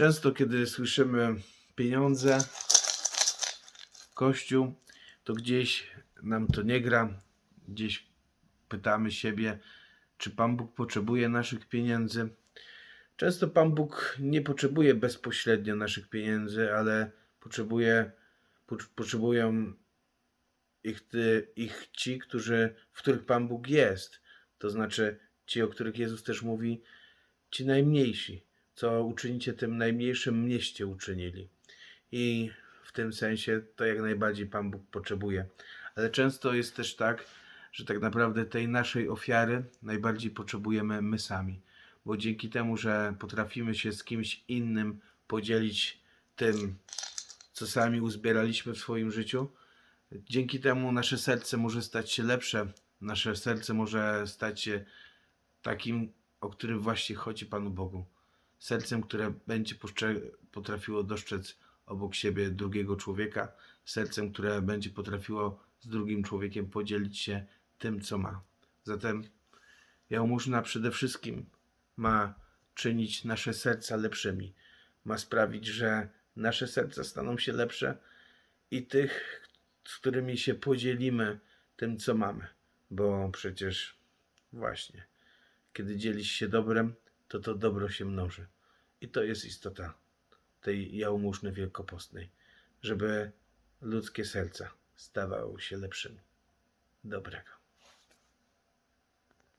Często, kiedy słyszymy pieniądze, kościół, to gdzieś nam to nie gra. Gdzieś pytamy siebie, czy Pan Bóg potrzebuje naszych pieniędzy. Często Pan Bóg nie potrzebuje bezpośrednio naszych pieniędzy, ale potrzebuje, po- potrzebują ich, ty, ich ci, którzy, w których Pan Bóg jest. To znaczy ci, o których Jezus też mówi, ci najmniejsi. Co uczynicie tym najmniejszym mieście uczynili. I w tym sensie to jak najbardziej Pan Bóg potrzebuje. Ale często jest też tak, że tak naprawdę tej naszej ofiary najbardziej potrzebujemy my sami. Bo dzięki temu, że potrafimy się z kimś innym podzielić tym, co sami uzbieraliśmy w swoim życiu, dzięki temu nasze serce może stać się lepsze. Nasze serce może stać się takim, o którym właśnie chodzi Panu Bogu. Sercem, które będzie potrafiło dostrzec obok siebie drugiego człowieka, sercem, które będzie potrafiło z drugim człowiekiem podzielić się tym, co ma. Zatem jałmużna przede wszystkim ma czynić nasze serca lepszymi. Ma sprawić, że nasze serca staną się lepsze i tych, z którymi się podzielimy tym, co mamy. Bo przecież właśnie, kiedy dzielisz się dobrem, to to dobro się mnoży. I to jest istota tej jałmużny wielkopostnej, żeby ludzkie serca stawały się lepszymi. Dobrego.